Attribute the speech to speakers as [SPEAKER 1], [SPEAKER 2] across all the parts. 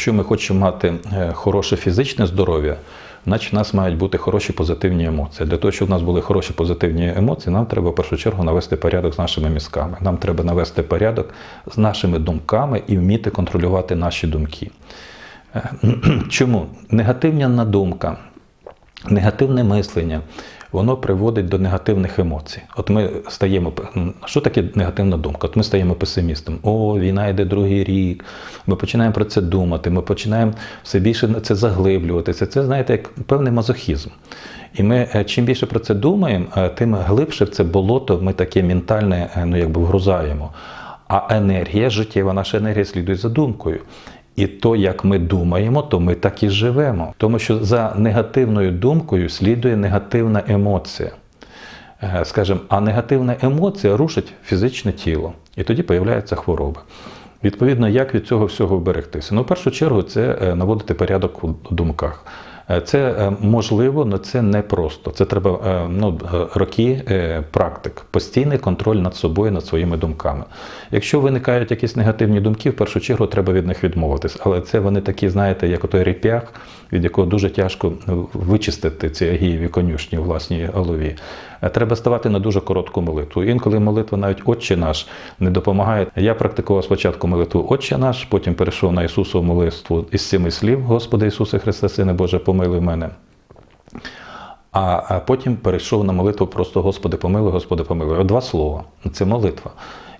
[SPEAKER 1] якщо ми хочемо мати е, хороше фізичне здоров'я, значить в нас мають бути хороші позитивні емоції. Для того, щоб в нас були хороші позитивні емоції, нам треба в першу чергу навести порядок з нашими мізками. Нам треба навести порядок з нашими думками і вміти контролювати наші думки. Е, Чому? Негативна думка, негативне мислення, воно приводить до негативних емоцій. От ми стаємо. Що таке негативна думка? От ми стаємо песимістом. О, війна йде другий рік. Ми починаємо про це думати, ми починаємо все більше на це заглиблюватися. Це, знаєте, як певний мазохізм. І ми е, чим більше про це думаємо, е, тим глибше в це болото ми таке ментальне е, ну, якби вгрузаємо. А енергія життєва, наша енергія слідує за думкою. І то, як ми думаємо, то ми так і живемо. Тому що за негативною думкою слідує негативна емоція. Скажем, Скажімо, а негативна емоція рушить фізичне тіло, і тоді появляються хвороби. Відповідно, як від цього всього вберегтися? Ну, в першу чергу, це е, наводити порядок у думках. Е, Це е, можливо, але це не просто. Це треба е, ну, роки практик, постійний контроль над собою, над своїми думками. Якщо виникають якісь негативні думки, в першу чергу треба від них відмовитись. Але це вони такі, знаєте, як отой реп'ях, від якого дуже тяжко вичистити ці агієві конюшні у власній голові. Е, Треба ставати на дуже коротку молитву. Інколи молитва навіть Отче наш не допомагає. Я практикував спочатку молитву Отче наш, потім перейшов на Ісусову молитву із семи слів, Господи Ісусе Христе, Сине Боже, помилуй мене. А потім перейшов на молитву просто Господи помилуй, Господи помилуй. Два слова. Це молитва.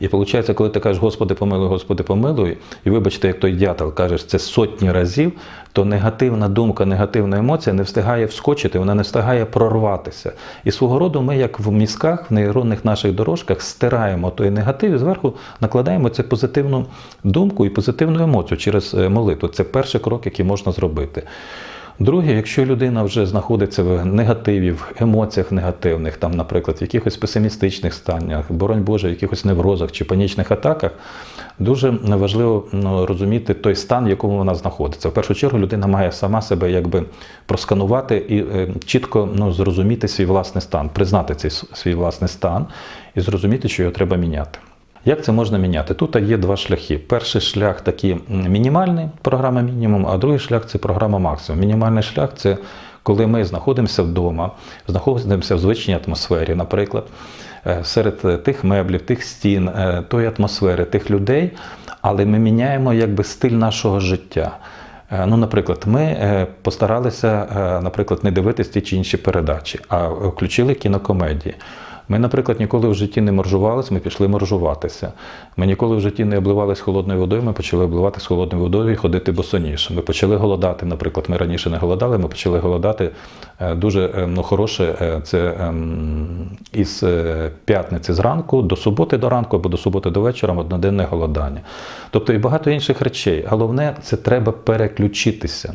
[SPEAKER 1] І виходить, коли ти кажеш Господи помилуй, Господи помилуй, і вибачте, як той дятел кажеш це сотні разів, то негативна думка, негативна емоція не встигає вскочити, вона не встигає прорватися. І свого роду ми, як в мізках, в нейронних наших дорожках, стираємо той негатив і зверху накладаємо цю позитивну думку і позитивну емоцію через е, молитву. Це перший крок, який можна зробити. Друге, якщо людина вже знаходиться в негативі, в емоціях негативних, там, наприклад, в якихось песимістичних станах, боронь Боже, в якихось неврозах чи панічних атаках, дуже важливо ну, розуміти той стан, в якому вона знаходиться. В першу чергу людина має сама себе якби просканувати і е, чітко ну, зрозуміти свій власний стан, признати цей свій власний стан і зрозуміти, що його треба міняти. Як це можна міняти? Тут є два шляхи. Перший шлях такий мінімальний, програма мінімум, а другий шлях це програма максимум. Мінімальний шлях це коли ми знаходимося вдома, знаходимося в звичній атмосфері, наприклад, е, серед е, тих меблів, тих стін, е, тої атмосфери, тих людей, але ми міняємо якби стиль нашого життя. Ну, наприклад, ми постаралися, наприклад, не дивитись ті чи інші передачі, а включили кінокомедії. Ми, наприклад, ніколи в житті не моржувалися, ми пішли моржуватися. Ми ніколи в житті не обливались холодною водою, ми почали обливатися холодною водою і ходити босоніж. Ми почали голодати. Наприклад, ми раніше не голодали, ми почали голодати е, дуже е, ну, хороше. е, Це ем, із п'ятниці зранку до суботи до ранку або до суботи до вечора одноденне голодання. Тобто і багато інших речей. Головне, це треба переключитися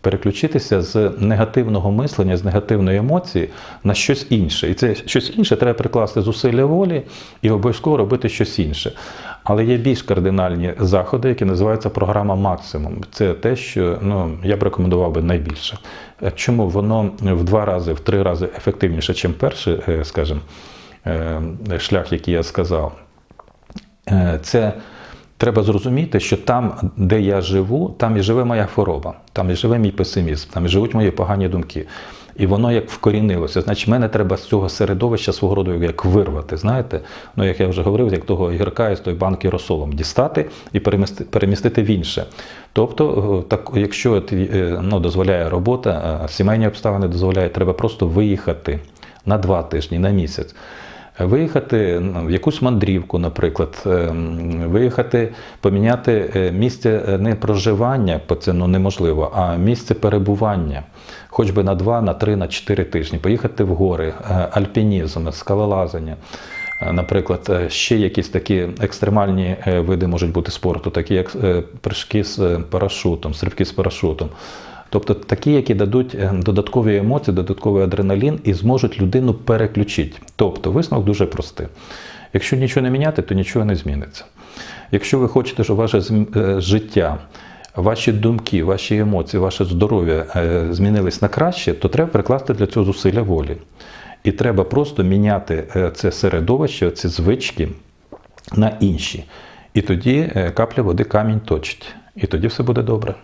[SPEAKER 1] переключитися з негативного мислення, з негативної емоції на щось інше. І це щось інше треба прикласти зусилля волі і обов'язково робити щось інше. Але є більш кардинальні заходи, які називаються програма максимум. Це те, що ну, я б рекомендував би найбільше. Е, Чому воно в два рази, в три рази ефективніше, ніж перший, е, скажімо, е, шлях, який я сказав. Це треба зрозуміти, що там, де я живу, там і живе моя хвороба, там і живе мій песимізм, там і живуть мої погані думки. І воно як вкорінилося. Значить, мене треба з цього середовища свого роду як вирвати. Знаєте, ну як я вже говорив, як того гірка із тої банки розсолом дістати і перемістити, перемістити в інше. Тобто, е, так, якщо е, ну, дозволяє робота, е, сімейні обставини дозволяють, треба просто виїхати на два тижні, на місяць. Виїхати ну, в якусь мандрівку, наприклад, ем, виїхати, поміняти е, місце е, не проживання, бо це ну, неможливо, а місце перебування, хоч би на два, на три, на чотири тижні. Поїхати в гори, е, альпінізм, скалолазання. Е, Наприклад, е, ще якісь такі екстремальні е, види можуть бути спорту, такі як е, прыжки з е, парашутом, стрибки з парашутом. Тобто такі, які дадуть е, додаткові емоції, додатковий адреналін і зможуть людину переключити. Тобто висновок дуже простий. Якщо нічого не міняти, то нічого не зміниться. Якщо ви хочете, щоб ваше е, життя, ваші думки, ваші емоції, ваше здоров'я е, змінились на краще, то треба прикласти для цього зусилля волі. І треба просто міняти це середовище, ці звички на інші. І тоді капля води камінь точить. І тоді все буде добре.